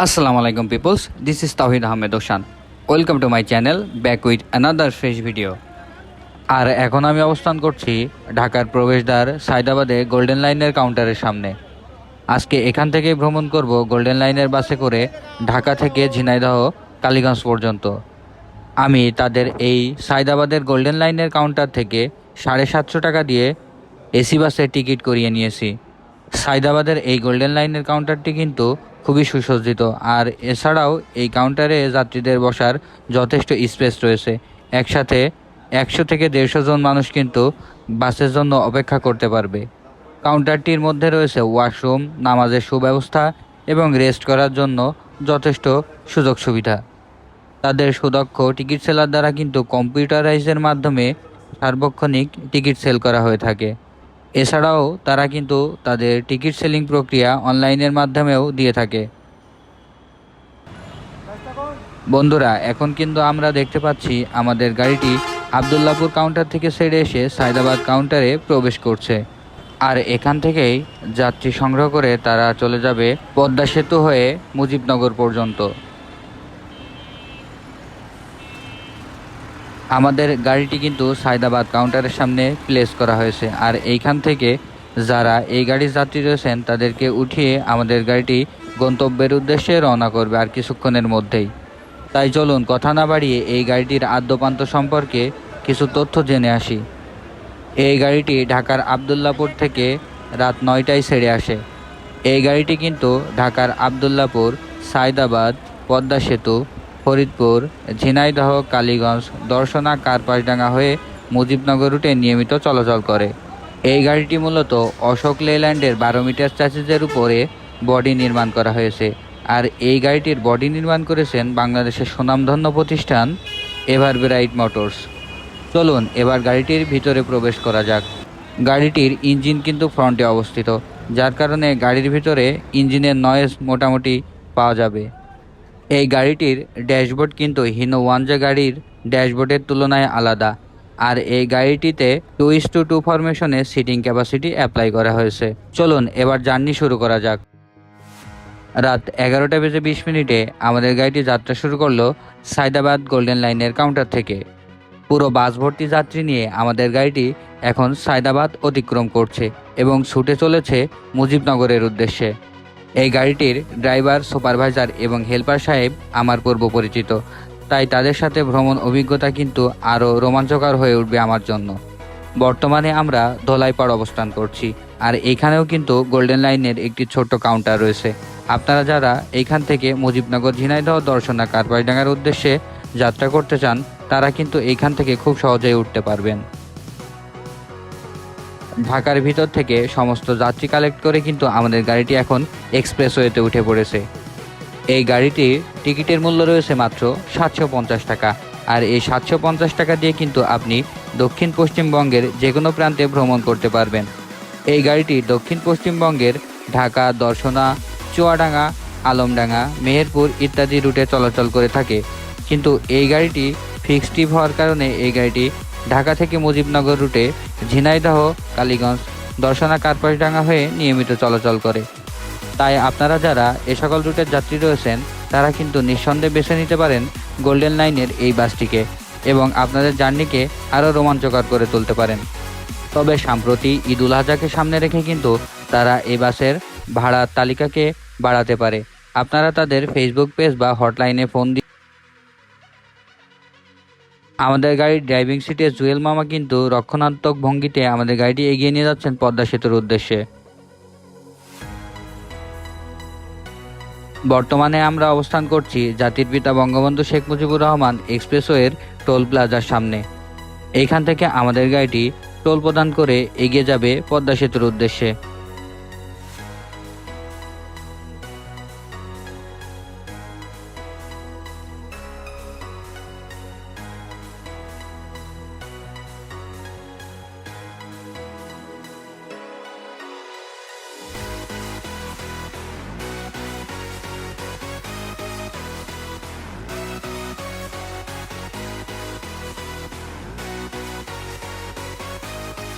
আসসালামু আলাইকুম peoples this is Tahid Ahmed Ocean welcome to my channel back with another fresh video আর এখন আমি অবস্থান করছি ঢাকার প্রবেশদ্বার সায়দাবাদে গোল্ডেন লাইনের কাউন্টারের সামনে। আজকে এখান থেকে ভ্রমণ করব গোল্ডেন লাইনের বাসে করে ঢাকা থেকে ঝিনাইদহ, কালীগঞ্জ পর্যন্ত। আমি তাদের এই সায়দাবাদের গোল্ডেন লাইনের কাউন্টার থেকে সাড়ে সাতশো টাকা দিয়ে এসি বাসের টিকিট করিয়ে নিয়েছি। সায়দাবাদের এই গোল্ডেন লাইনের কাউন্টারটি কিন্তু খুবই সুসজ্জিত। আর এছাড়াও এই কাউন্টারে যাত্রীদের বসার যথেষ্ট স্পেস রয়েছে। একসাথে একশো থেকে দেড়শো জন মানুষ কিন্তু বাসের জন্য অপেক্ষা করতে পারবে। কাউন্টারটির মধ্যে রয়েছে ওয়াশরুম নামাজের সুব্যবস্থা এবং রেস্ট করার জন্য যথেষ্ট সুযোগ সুবিধা। তাদের সুদক্ষ টিকিট সেলার দ্বারা কিন্তু কম্পিউটারাইজের মাধ্যমে সার্বক্ষণিক টিকিট সেল করা হয়ে থাকে। এছাড়াও তারা কিন্তু তাদের টিকিট সেলিং প্রক্রিয়া অনলাইনের মাধ্যমেও দিয়ে থাকে। বন্ধুরা, এখন কিন্তু আমরা দেখতে পাচ্ছি আমাদের গাড়িটি আবদুল্লাপুর কাউন্টার থেকে ছেড়ে এসে সায়দাবাদ কাউন্টারে প্রবেশ করছে। আর এখান থেকেই যাত্রী সংগ্রহ করে তারা চলে যাবে পদ্মা সেতু হয়ে মুজিবনগর পর্যন্ত। আমাদের গাড়িটি কিন্তু সায়দাবাদ কাউন্টারের সামনে প্লেস করা হয়েছে। আর এইখান থেকে যারা এই গাড়ির যাত্রী রয়েছেন, তাদেরকে উঠিয়ে আমাদের গাড়িটি গন্তব্যের উদ্দেশ্যে রওনা করবে আর কিছুক্ষণের মধ্যেই। তাই চলুন কথা না বাড়িয়ে এই গাড়িটির আদ্যপান্ত সম্পর্কে কিছু তথ্য জেনে আসি। এই গাড়িটি ঢাকার আবদুল্লাপুর থেকে রাত নয়টায় ছেড়ে আসে। এই গাড়িটি কিন্তু ঢাকার আবদুল্লাপুর, সায়দাবাদ, পদ্মা সেতু ফরিদপুর, ঝিনাইদহ, কালীগঞ্জ, দর্শনা কারপাশডাঙ্গা হয়ে মুজিবনগর রুটে নিয়মিত চলাচল করে। এই গাড়িটি মূলত অশোক লেল্যান্ডের বারো মিটার চার্জেসের উপরে বডি নির্মাণ করা হয়েছে। আর এই গাড়িটির বডি নির্মাণ করেছেন বাংলাদেশের সুনামধন্য প্রতিষ্ঠান এভারবেরাইট মোটরস। চলুন, এবার গাড়িটির ভিতরে প্রবেশ করা যাক। গাড়িটির ইঞ্জিন কিন্তু ফ্রন্টে অবস্থিত, যার কারণে গাড়ির ভিতরে ইঞ্জিনের নয়েজ মোটামুটি পাওয়া যাবে। এই গাড়িটির ড্যাশবোর্ড কিন্তু হিনো ওয়ানজা গাড়ির ড্যাশবোর্ডের তুলনায় আলাদা। আর এই গাড়িটিতে টু ইস টু টু ফরমেশনে সিটিং ক্যাপাসিটি অ্যাপ্লাই করা হয়েছে। চলুন এবার জার্নি শুরু করা যাক। রাত এগারোটা বেজে বিশ মিনিটে আমাদের গাড়িটি যাত্রা শুরু করল সায়দাবাদ গোল্ডেন লাইনের কাউন্টার থেকে। পুরো বাস ভর্তি যাত্রী নিয়ে আমাদের গাড়িটি এখন সায়দাবাদ অতিক্রম করছে এবং ছুটে চলেছে মুজিবনগরের উদ্দেশ্যে। এই গাড়িটির ড্রাইভার, সুপারভাইজার এবং হেল্পার সাহেব আমার পূর্ব পরিচিত। তাই তাদের সাথে ভ্রমণ অভিজ্ঞতা কিন্তু আরও রোমাঞ্চকর হয়ে উঠবে আমার জন্য। বর্তমানে আমরা ধোলাইপাড় অবস্থান করছি, আর এখানেও কিন্তু গোল্ডেন লাইনের একটি ছোট্ট কাউন্টার রয়েছে। আপনারা যারা এইখান থেকে মুজিবনগর ঝিনাইদহ দর্শনা কারপাইডাঙ্গার উদ্দেশ্যে যাত্রা করতে চান, তারা কিন্তু এইখান থেকে খুব সহজেই উঠতে পারবেন। ঢাকার ভিতর থেকে সমস্ত যাত্রী কালেক্ট করে কিন্তু আমাদের গাড়িটি এখন এক্সপ্রেসওয়েতে উঠে পড়েছে। এই গাড়িটির টিকিটের মূল্য রয়েছে মাত্র সাতশো পঞ্চাশ টাকা। আর এই সাতশো পঞ্চাশ টাকা দিয়ে কিন্তু আপনি দক্ষিণ পশ্চিমবঙ্গের যে কোনো প্রান্তে ভ্রমণ করতে পারবেন। এই গাড়িটি দক্ষিণ পশ্চিমবঙ্গের ঢাকা, দর্শনা, চুয়াডাঙ্গা, আলমডাঙ্গা, মেহেরপুর ইত্যাদি রুটে চলাচল করে থাকে। কিন্তু এই গাড়িটি ফিক্সড হওয়ার কারণে এই গাড়িটি ঢাকা থেকে মুজিবনগর রুটে ঝিনাইদহ, কালীগঞ্জ, দর্শনা কার্পাসডাঙ্গা হয়ে নিয়মিত চলাচল করে। তাই আপনারা যারা এ সকল রুটের যাত্রী রয়েছেন, তারা কিন্তু নিঃসন্দেহে বেছে নিতে পারেন গোল্ডেন লাইনের এই বাসটিকে এবং আপনাদের জার্নিকে আরও রোমাঞ্চকর করে তুলতে পারেন। তবে সাম্প্রতি ঈদ উল আজহাকে সামনে রেখে কিন্তু তারা এই বাসের ভাড়ার তালিকাকে বাড়াতে পারে। আপনারা তাদের ফেসবুক পেজ বা হটলাইনে ফোন দিয়ে আমাদের গাড়ির ড্রাইভিং সিটে জুয়েল মামা কিন্তু রক্ষণাত্মক ভঙ্গিতে আমাদের গাড়িটি এগিয়ে নিয়ে যাচ্ছেন পদ্মা সেতুর উদ্দেশ্যে। বর্তমানে আমরা অবস্থান করছি জাতির পিতা বঙ্গবন্ধু শেখ মুজিবুর রহমান এক্সপ্রেসওয়ের টোল প্লাজার সামনে। এইখান থেকে আমাদের গাড়িটি টোল প্রদান করে এগিয়ে যাবে পদ্মা সেতুর উদ্দেশ্যে।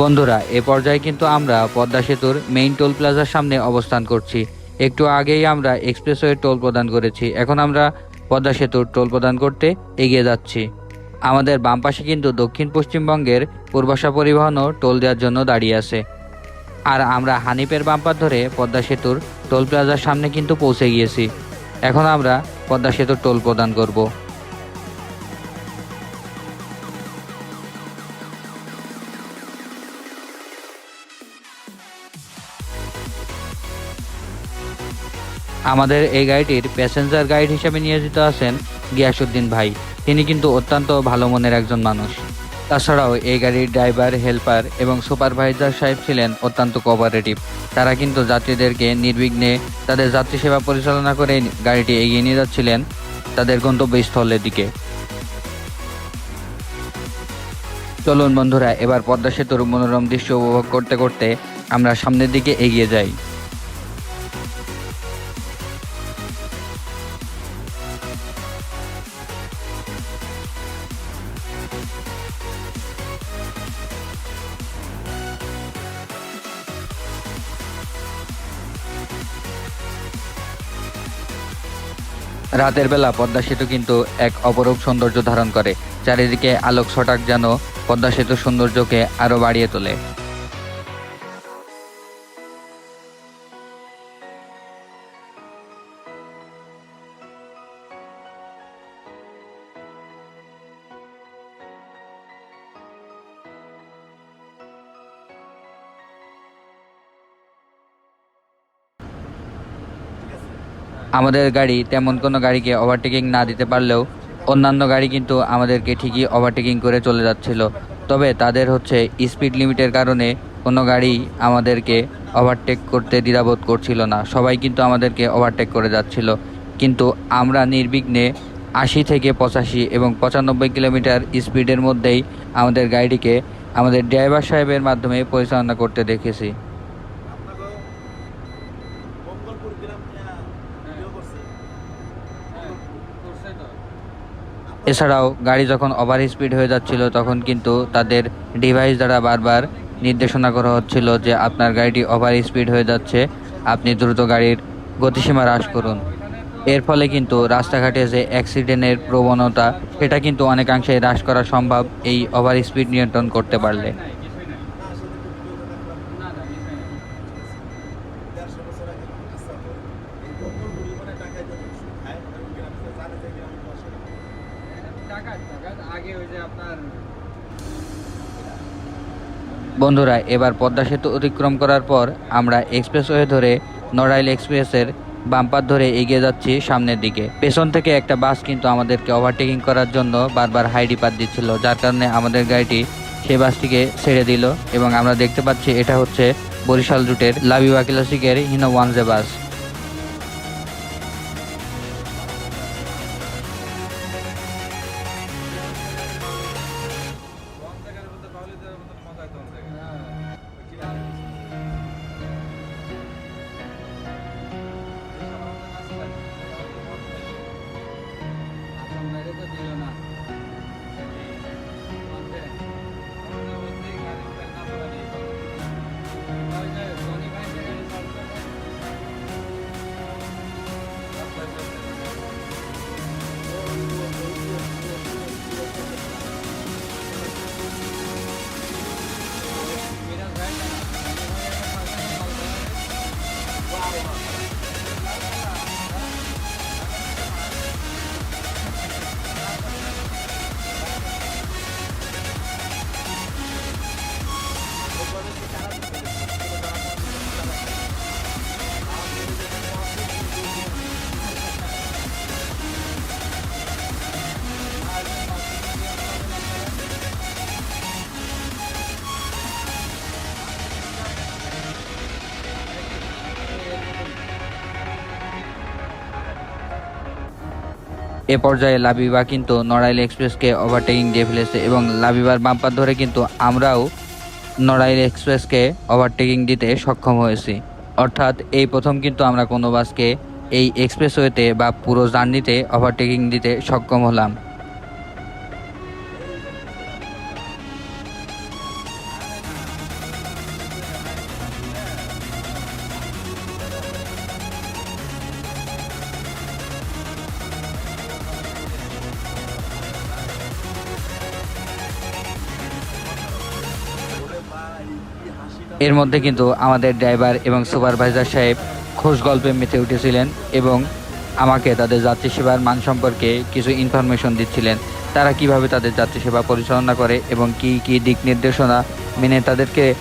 বন্ধুরা, এ পর্যায়ে কিন্তু আমরা পদ্মা সেতুর মেইন টোল প্লাজার সামনে অবস্থান করছি। একটু আগেই আমরা এক্সপ্রেসওয়ে টোল প্রদান করেছি। এখন আমরা পদ্মা সেতুর টোল প্রদান করতে এগিয়ে যাচ্ছি। আমাদের বাম পাশে কিন্তু দক্ষিণ পশ্চিমবঙ্গের পূর্বাশা পরিবহনও টোল দেওয়ার জন্য দাঁড়িয়ে আছে। আর আমরা হানিপের বাম্পার ধরে পদ্মা সেতুর টোল প্লাজার সামনে কিন্তু পৌঁছে গিয়েছি। এখন আমরা পদ্মা সেতুর টোল প্রদান করব। আমাদের এই গাড়িটির প্যাসেঞ্জার গাইড হিসেবে নিয়োজিত আছেন গিয়াসুদ্দিন ভাই। তিনি কিন্তু অত্যন্ত ভালো মনের একজন মানুষ। তাছাড়াও এই গাড়ির ড্রাইভার হেল্পার এবং সুপারভাইজার সাহেব ছিলেন অত্যন্ত কোঅপারেটিভ তারা কিন্তু যাত্রীদেরকে নির্বিঘ্নে তাদের যাত্রী সেবা পরিচালনা করে গাড়িটি এগিয়ে নিয়ে যাচ্ছিলেন তাদের গন্তব্যস্থলের দিকে। চলুন বন্ধুরা, এবার পদ্মা সেতুর মনোরম দৃশ্য উপভোগ করতে করতে আমরা সামনের দিকে এগিয়ে যাই। রাতের বেলা পদ্মা সেতু কিন্তু এক অপরূপ সৌন্দর্য ধারণ করে। চারিদিকে আলোক ছটাক যেন পদ্মা সেতুর সৌন্দর্যকে আরও বাড়িয়ে তোলে। আমাদের গাড়ি তেমন কোনো গাড়িকে ওভারটেকিং না দিতে পারলেও অন্যান্য গাড়ি কিন্তু আমাদেরকে ঠিকই ওভারটেকিং করে চলে যাচ্ছিল। তবে তাদের হচ্ছে স্পিড লিমিটের কারণে কোনো গাড়ি আমাদেরকে ওভারটেক করতে দ্বিধাবোধ করছিল না। সবাই কিন্তু আমাদেরকে ওভারটেক করে যাচ্ছিল। কিন্তু আমরা নির্বিঘ্নে আশি থেকে পঁচাশি এবং পঁচানব্বই কিলোমিটার স্পিডের মধ্যেই আমাদের গাড়িটিকে আমাদের ড্রাইভার সাহেবের মাধ্যমে পরিচালনা করতে দেখেছি আপনাকে মঙ্গলপুর গ্রাম নিয়ে ভিডিও করছে এছাড়াও গাড়ি যখন ওভার স্পিড হয়ে যাচ্ছিল, তখন কিন্তু তাদের ডিভাইস দ্বারা বারবার নির্দেশনা করা হচ্ছিল যে আপনার গাড়িটি ওভার স্পিড হয়ে যাচ্ছে, আপনি দ্রুত গাড়ির গতিসীমা হ্রাস করুন। এর ফলে কিন্তু রাস্তাঘাটে যে অ্যাক্সিডেন্টের প্রবণতা, সেটা কিন্তু অনেকাংশে হ্রাস করা সম্ভব এই ওভার স্পিড নিয়ন্ত্রণ করতে পারলে না সেদিন ভিডিও করে রাখলাম দেড়শো বছর আগে আচ্ছা তো এই মঙ্গলপুর মানে টাকায় তো খায় ওই গ্রামে জানে যে গ্রামে বসে বন্ধুরা, এবার পদ্মা সেতু অতিক্রম করার পর আমরা এক্সপ্রেসওয়ে ধরে নড়াইল এক্সপ্রেসের বাম্পার ধরে এগিয়ে যাচ্ছি সামনের দিকে। পেছন থেকে একটা বাস কিন্তু আমাদেরকে ওভারটেকিং করার জন্য বারবার হাইডি পাত দিচ্ছিল, যার কারণে আমাদের গাড়িটি সেই বাসটিকে ছেড়ে দিল এবং আমরা দেখতে পাচ্ছি এটা হচ্ছে বরিশাল রুটের লাবিবা ক্লাসিকের হিনো ওয়ানজে বাস এ পর্যায়ে লাবিবা কিন্তু নড়াইল এক্সপ্রেসকে ওভারটেকিং দিয়ে ফেলেছে এবং লাবিবার বাম্পার ধরে কিন্তু আমরাও নড়াইল এক্সপ্রেসকে ওভারটেকিং দিতে সক্ষম হয়েছি। অর্থাৎ এই প্রথম কিন্তু আমরা কোনো বাসকে এই এক্সপ্রেসওয়েতে বা পুরো জার্নিতে ওভারটেকিং দিতে সক্ষম হলাম। এর মধ্যে কিন্তু আমাদের ড্রাইভার এবং সুপারভাইজার সাহেব খোঁজ গল্পে মেতে উঠেছিলেন এবং আমাকে তাদের যাত্রী সেবার মান সম্পর্কে কিছু ইনফরমেশন দিচ্ছিলেন। তারা কীভাবে তাদের যাত্রী সেবা পরিচালনা করে এবং কি কি দিক নির্দেশনা মেনে তাদেরকে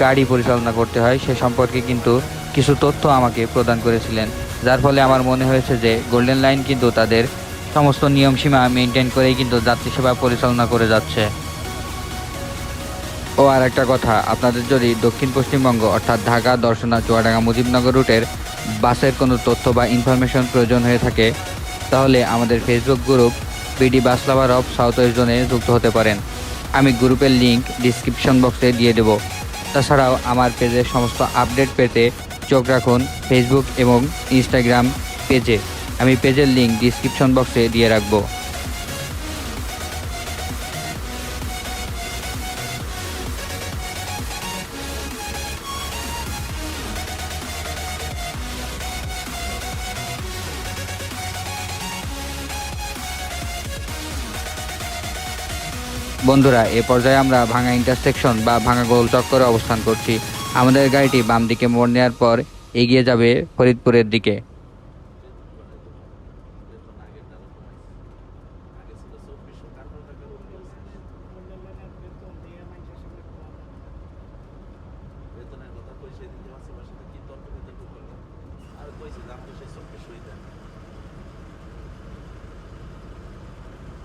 গাড়ি পরিচালনা করতে হয় সে সম্পর্কে কিন্তু কিছু তথ্য আমাকে প্রদান করেছিলেন। যার ফলে আমার মনে হয়েছে যে গোল্ডেন লাইন কিন্তু তাদের সমস্ত নিয়মসীমা মেনটেন করেই কিন্তু যাত্রী সেবা পরিচালনা করে যাচ্ছে। ও আর একটা কথা, আপনাদের যদি দক্ষিণ পশ্চিমবঙ্গ অর্থাৎ ঢাকা, দর্শনা, চুয়াডাঙ্গা, মুজিবনগর রুটের বাসের কোনো তথ্য বা ইনফরমেশন প্রয়োজন হয়ে থাকে, তাহলে আমাদের Facebook group BD bus lover of south west জোনে যুক্ত হতে পারেন। আমি গ্রুপের লিংক ডিসক্রিপশন বক্সে দিয়ে দেব। তাছাড়াও আমার পেজের সমস্ত আপডেট পেতে চোখ রাখুন ফেসবুক এবং ইনস্টাগ্রাম পেজে। আমি পেজের লিঙ্ক ডিসক্রিপশন বক্সে দিয়ে রাখব। বন্ধুরা, এ পর্যায়ে আমরা ভাঙা ইন্টারসেকশন বা ভাঙা গোল চক্করে অবস্থান করছি। আমাদের গাড়িটি বাম দিকে মোড় নেওয়ার পর এগিয়ে যাবে ফরিদপুরের দিকে।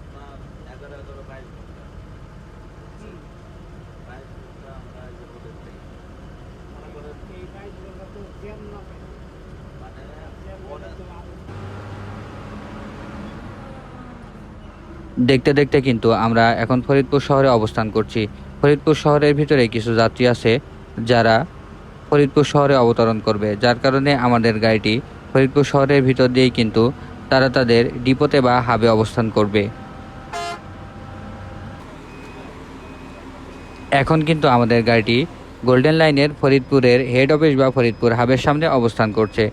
আপনার এগারো এগারো বাইশ ঘণ্টা। দেখতে দেখতে কিন্তু আমরা এখন ফরিদপুর শহরে অবস্থান করছি। ফরিদপুর শহরের ভিতরে কিছু যাত্রী আছে যারা ফরিদপুর শহরে অবতরণ করবে, যার কারণে আমাদের গাড়িটি ফরিদপুর শহরের ভিতর দিয়েই কিন্তু তারা তাদের ডিপোতে বা হাবে অবস্থান করবে। এখন কিন্তু আমাদের গাড়িটি গোল্ডেন লাইনের ফরিদপুরের হেড অফিস বা ফরিদপুর হাবের সামনে অবস্থান করছে।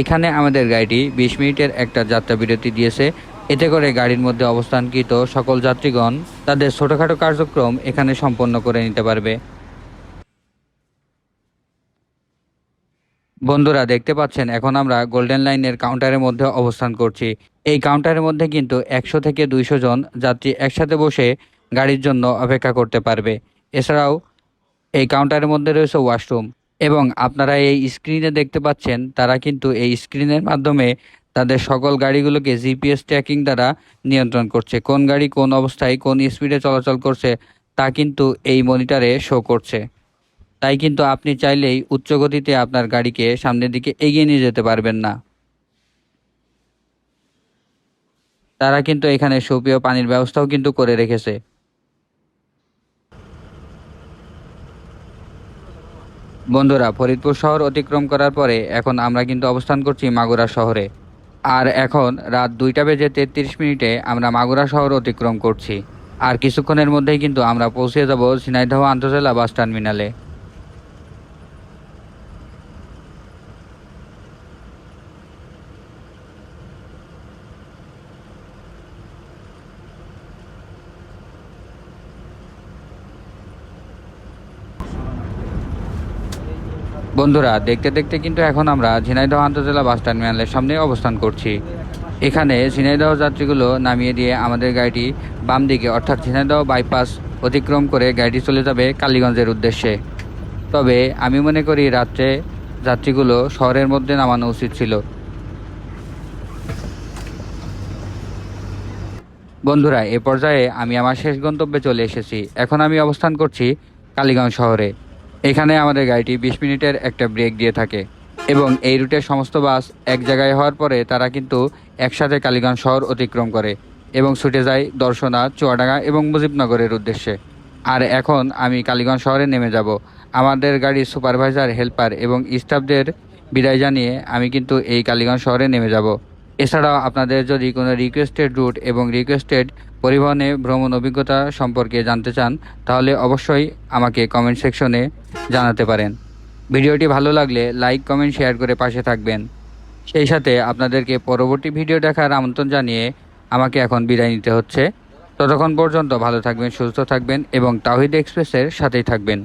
এখানে আমাদের গাড়িটি বিশ মিনিটের একটা যাত্রা বিরতি দিয়েছে। এতে করে গাড়ির মধ্যে অবস্থানকৃত সকল যাত্রীগণ তাদের ছোটোখাটো কার্যক্রম এখানে সম্পন্ন করে নিতে পারবে। বন্ধুরা, দেখতে পাচ্ছেন, এখন আমরা গোল্ডেন লাইনের কাউন্টারের মধ্যে অবস্থান করছি। এই কাউন্টারের মধ্যে কিন্তু একশো থেকে দুইশো জন যাত্রী একসাথে বসে গাড়ির জন্য অপেক্ষা করতে পারবে। এছাড়াও, এই কাউন্টারের মধ্যে রয়েছে ওয়াশরুম এবং আপনারা এই স্ক্রিনে দেখতে পাচ্ছেন, তারা কিন্তু এই স্ক্রিনের মাধ্যমে তাদের সকল গাড়িগুলোকে জিপিএস ট্র্যাকিং দ্বারা নিয়ন্ত্রণ করছে। কোন গাড়ি কোন অবস্থায় কোন স্পিডে চলাচল করছে, তা কিন্তু এই মনিটরে শো করছে। তাই কিন্তু আপনি চাইলেই উচ্চ গতিতে আপনার গাড়িকে সামনের দিকে এগিয়ে নিয়ে যেতে পারবেন না। তারা কিন্তু এখানে সুপেয় পানির ব্যবস্থাও কিন্তু করে রেখেছে। বন্ধুরা, ফরিদপুর শহর অতিক্রম করার পরে এখন আমরা কিন্তু অবস্থান করছি মাগুরা শহরে। আর এখন রাত দুইটা বেজে তেত্রিশ মিনিটে আমরা মাগুরা শহর অতিক্রম করছি। আর কিছুক্ষণের মধ্যেই কিন্তু আমরা পৌঁছে যাব ঝিনাইদহ আন্তজেলা বাস টার্মিনালে। বন্ধুরা, দেখতে দেখতে কিন্তু এখন আমরা ঝিনাইদহ আন্তজেলা বাস টার্মিনালের সামনে অবস্থান করছি। এখানে ঝিনাইদহ যাত্রীগুলো নামিয়ে দিয়ে আমাদের গাড়িটি বাম দিকে অর্থাৎ ঝিনাইদহ বাইপাস অতিক্রম করে গাড়িটি চলে যাবে কালীগঞ্জের উদ্দেশ্যে। তবে আমি মনে করি রাত্রে যাত্রীগুলো শহরের মধ্যে নামানো উচিত ছিল। বন্ধুরা, এ পর্যায়ে আমি আমার শেষ গন্তব্যে চলে এসেছি। এখন আমি অবস্থান করছি কালীগঞ্জ শহরে। এখানে আমাদের গাড়িটি বিশ মিনিটের একটা ব্রেক দিয়ে থাকে এবং এই রুটের সমস্ত বাস এক জায়গায় হওয়ার পরে তারা কিন্তু একসাথে কালীগঞ্জ শহর অতিক্রম করে এবং ছুটে যায় দর্শনা, চুয়াডাঙ্গা এবং মুজিবনগরের উদ্দেশ্যে। আর এখন আমি কালীগঞ্জ শহরে নেমে যাব। আমাদের গাড়ির সুপারভাইজার, হেল্পার এবং স্টাফদের বিদায় জানিয়ে আমি কিন্তু এই কালীগঞ্জ শহরে নেমে যাব। এছাড়াও আপনাদের যদি কোনো রিকোয়েস্টেড রুট এবং রিকোয়েস্টেড পরিবহনে ভ্রমণ অভিজ্ঞতা সম্পর্কে জানতে চান, তাহলে অবশ্যই আমাকে কমেন্ট সেকশনে জানাতে পারেন। ভিডিওটি ভালো লাগলে লাইক কমেন্ট শেয়ার করে পাশে থাকবেন। সেই সাথে আপনাদেরকে পরবর্তী ভিডিও দেখার আমন্ত্রণ জানিয়ে আমাকে এখন বিদায় নিতে হচ্ছে। ততক্ষণ পর্যন্ত ভালো থাকবেন, সুস্থ থাকবেন এবং তাহিদ এক্সপ্রেসের সাথেই থাকবেন।